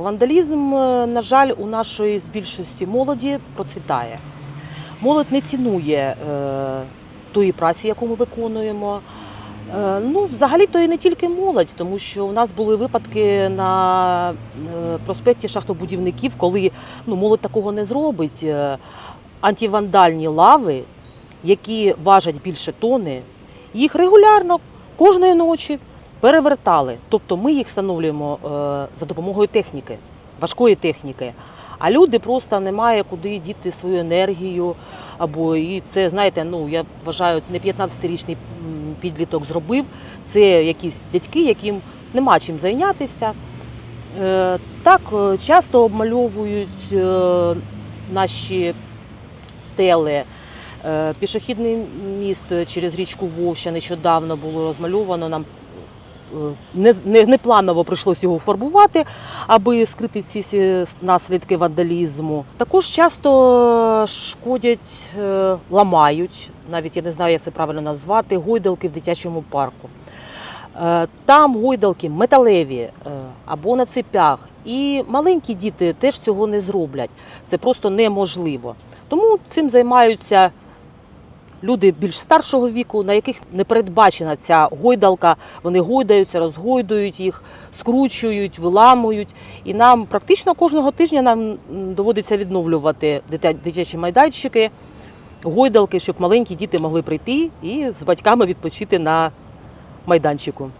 Вандалізм, е, на жаль, у нашої з більшості молоді процвітає. Молодь не цінує е, тої праці, яку ми виконуємо. Е, ну, взагалі, то і не тільки молодь, тому що у нас були випадки на е, проспекті шахтобудівників, коли ну, молодь такого не зробить. Е, антивандальні лави, які важать більше тони, їх регулярно кожної ночі перевертали. Тобто ми їх встановлюємо е, за допомогою техніки, важкої техніки. А люди просто немає куди діти свою енергію. Або і це, знаєте, ну я вважаю, це не 15-річний підліток зробив. Це якісь дядьки, яким нема чим зайнятися. Е, Так, е, часто обмальовують наші стели. Пішохідний міст через річку Вовща нещодавно було розмальовано. Нам е, не, не, непланово прийшлося його фарбувати, аби скрити ці наслідки вандалізму. Також часто шкодять, е, ламають, навіть я не знаю, як це правильно назвати, гойдалки в дитячому парку. Е, Там гойдалки металеві або на цепях. І маленькі діти теж цього не зроблять. Це просто неможливо. Тому цим займаються люди більш старшого віку, на яких не передбачена ця гойдалка. Вони гойдаються, розгойдують їх, скручують, виламують. І нам практично кожного тижня нам доводиться відновлювати дитя- дитячі майданчики, гойдалки, щоб маленькі діти могли прийти і з батьками відпочити на майданчику.